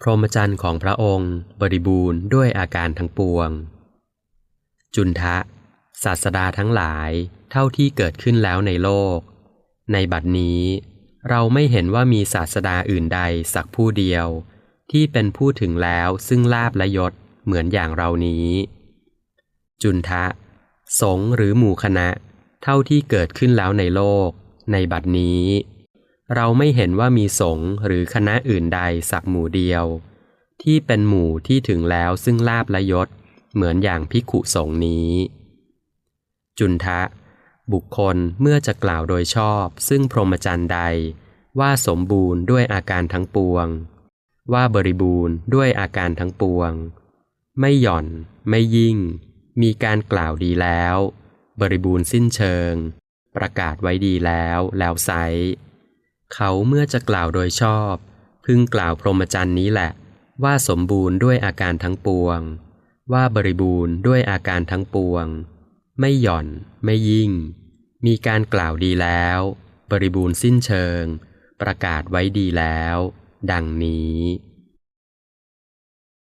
พรหมจรรย์ของพระองค์ บริบูรณ์ด้วยอาการทั้งปวง จุนทะศาสดาทั้งหลายเท่าที่เกิดขึ้นแล้วในโลก ในบัดนี้ เราไม่เห็นว่ามีศาสดาอื่นใดสักผู้เดียว ที่เป็นผู้ถึงแล้วซึ่งลาบและยศเหมือนอย่างเรานี้ จุนทะ สงหรือหมู่คณะ เท่าที่เกิดขึ้นแล้วในโลก ในบัดนี้ เราไม่เห็นว่ามีสงฆ์หรือคณะอื่นใดสักหมู่เดียว ที่เป็นหมู่ที่ถึงแล้วซึ่งลาบและยศ เหมือนอย่างพิขุสงฆ์นี้ จุนทะ บุคคลเมื่อจะกล่าวโดยชอบ ซึ่งพรหมจรรย์ใด ว่าสมบูรณ์ด้วยอาการทั้งปวง ว่าบริบูรณ์ด้วยอาการทั้งปวง ไม่หย่อน ไม่ยิ่ง มีการกล่าวดีแล้ว บริบูรณ์สิ้นเชิง ประกาศไว้ดีแล้วแล้วไซ เขาเมื่อจะกล่าวโดยชอบ พึงกล่าวพรหมจรรย์นี้แหละ ว่าสมบูรณ์ด้วยอาการทั้งปวง ว่าบริบูรณ์ด้วยอาการทั้งปวง ไม่หย่อน ไม่ยิ่ง มีการกล่าวดีแล้ว บริบูรณ์สิ้นเชิง ประกาศไว้ดีแล้ว ดังนี้